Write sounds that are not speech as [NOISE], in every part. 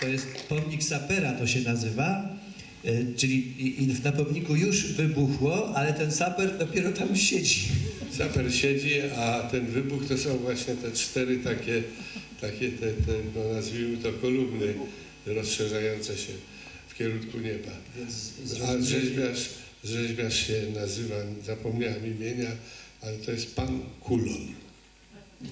To jest pomnik sapera, to się nazywa. E, Czyli na pomniku już wybuchło, ale ten saper dopiero tam siedzi. Saper siedzi, a ten wybuch to są właśnie te cztery takie, takie te, te no nazwijmy to kolumny rozszerzające się w kierunku nieba. A rzeźbiarz, rzeźbiarz się nazywa, zapomniałem imienia, ale to jest pan Kulon.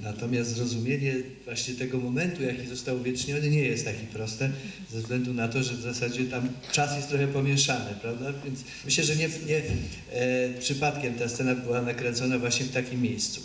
Natomiast zrozumienie właśnie tego momentu, jaki został uwieczniony, nie jest takie proste, ze względu na to, że w zasadzie tam czas jest trochę pomieszany, prawda? Więc myślę, że nie, nie e, przypadkiem ta scena była nakręcona właśnie w takim miejscu.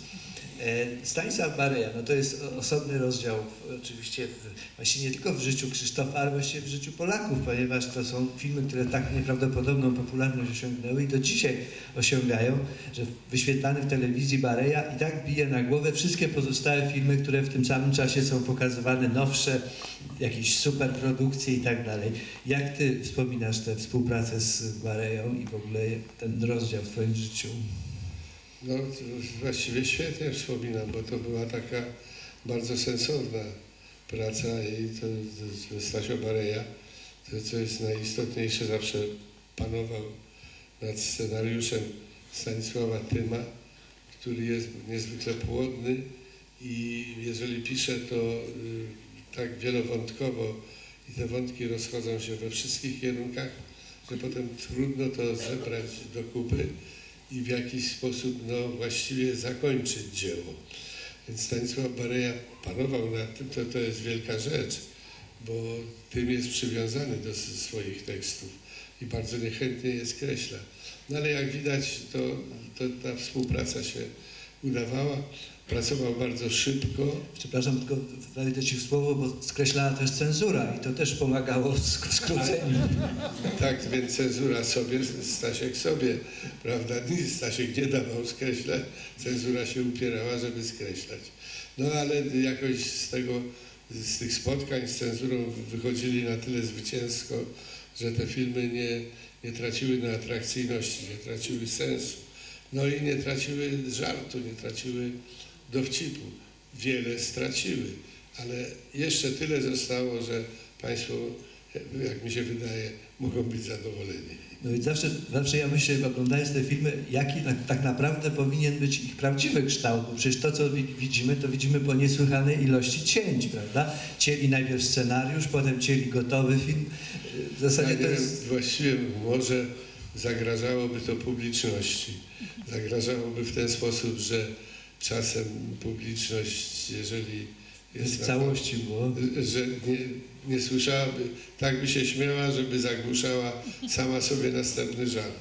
E, Stanisław Bareja, no to jest osobny rozdział oczywiście w, właśnie nie tylko w życiu Krzysztofa, ale właśnie w życiu Polaków, ponieważ to są filmy, które tak nieprawdopodobną popularność osiągnęły i do dzisiaj osiągają, że wyświetlany w telewizji Bareja i tak bije na głowę wszystkie pozostałe filmy, które w tym samym czasie są pokazywane, nowsze, jakieś superprodukcje i tak dalej. Jak ty wspominasz tę współpracę z Bareją i w ogóle ten rozdział w twoim życiu? No właściwie świetnie wspominam, bo to była taka bardzo sensowna praca i to, to, to Stasio Bareja, to co jest najistotniejsze, zawsze panował nad scenariuszem Stanisława Tyma, który jest niezwykle płodny i jeżeli pisze to y, tak wielowątkowo i te wątki rozchodzą się we wszystkich kierunkach, że potem trudno to zebrać do kupy i w jakiś sposób no, właściwie zakończyć dzieło. Więc Stanisław Bareja panował nad tym, to, to jest wielka rzecz, bo tym jest przywiązany do swoich tekstów i bardzo niechętnie je skreśla. No ale jak widać, to, to ta współpraca się udawała. Pracował bardzo szybko, Przepraszam, tylko wejdę ci w słowo, bo skreślana też cenzura i to też pomagało w sk- skróceniu. Tak, więc cenzura sobie, Stasiek sobie, prawda? Stasiek nie dawał skreślać, cenzura się upierała, żeby skreślać. No ale jakoś z tego, z tych spotkań z cenzurą wychodzili na tyle zwycięsko, że te filmy nie, nie traciły na atrakcyjności, nie traciły sensu. No i nie traciły żartu, nie traciły dowcipu. Wiele straciły, ale jeszcze tyle zostało, że Państwo, jak mi się wydaje, mogą być zadowoleni. No i zawsze, zawsze ja myślę, oglądając te filmy, jaki na, tak naprawdę powinien być ich prawdziwy kształt, bo przecież to, co wi- widzimy, to widzimy po niesłychanej ilości cięć, prawda? Cięli najpierw scenariusz, potem cięli gotowy film. W zasadzie Ja to nie wiem, jest... właściwie może zagrażałoby to publiczności. Zagrażałoby w ten sposób, że czasem publiczność, jeżeli jest W całości było. że nie, nie słyszałaby, tak by się śmiała, żeby zagłuszała sama sobie następny żart.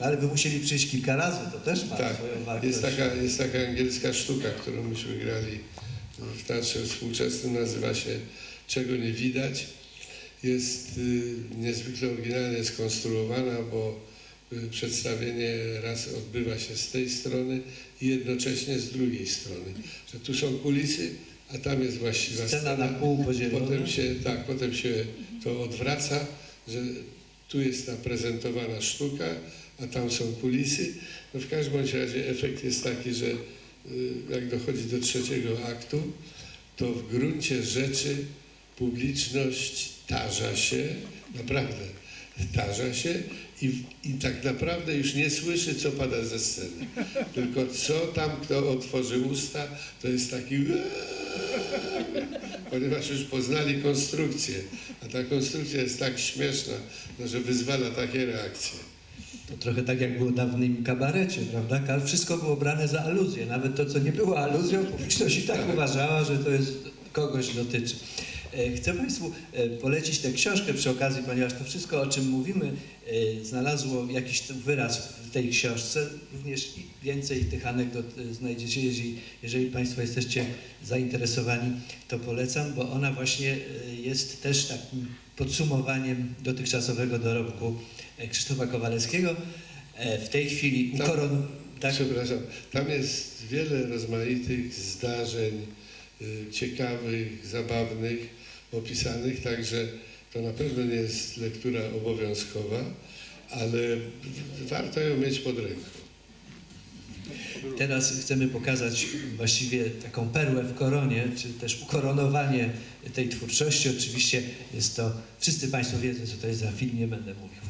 Ale by musieli przyjść kilka razy, to też ma Tak, swoją wartość. jest taka, jest taka angielska sztuka, którą myśmy grali w teatrze współczesnym, nazywa się Czego nie widać. Jest y, niezwykle oryginalnie skonstruowana, bo y, przedstawienie raz odbywa się z tej strony i jednocześnie z drugiej strony. Że tu są kulisy, a tam jest właściwa Scena na pół podzielona. Potem się, tak, potem się to odwraca, że tu jest ta prezentowana sztuka, a tam są kulisy. No w każdym bądź razie efekt jest taki, że y, jak dochodzi do trzeciego aktu, to w gruncie rzeczy publiczność tarza się, naprawdę tarza się i, i tak naprawdę już nie słyszy, co pada ze sceny. Tylko co tam kto otworzy usta, to jest taki [LAUGHS] ponieważ już poznali konstrukcję, a ta konstrukcja jest tak śmieszna, no, że wyzwala takie reakcje. To trochę tak jak było w dawnym kabarecie, prawda? Wszystko było brane za aluzję. Nawet to, co nie było aluzją, [LAUGHS] publiczność i tak uważała, że to jest kogoś dotyczy. E, Chcę Państwu e, polecić tę książkę przy okazji, ponieważ to wszystko, o czym mówimy, e, znalazło jakiś wyraz w tej książce. Również i więcej tych anegdot znajdziecie, jeżeli, jeżeli Państwo jesteście zainteresowani, to polecam, bo ona właśnie jest też takim podsumowaniem dotychczasowego dorobku Krzysztofa Kowalewskiego. W tej chwili Tam- ukoron... Tak, Przepraszam, tam jest wiele rozmaitych zdarzeń ciekawych, zabawnych, opisanych, także to na pewno nie jest lektura obowiązkowa, ale warto ją mieć pod ręką. Teraz chcemy pokazać właściwie taką perłę w koronie, czy też ukoronowanie tej twórczości. Oczywiście jest to, wszyscy Państwo wiedzą, co to jest za film, nie będę mówił.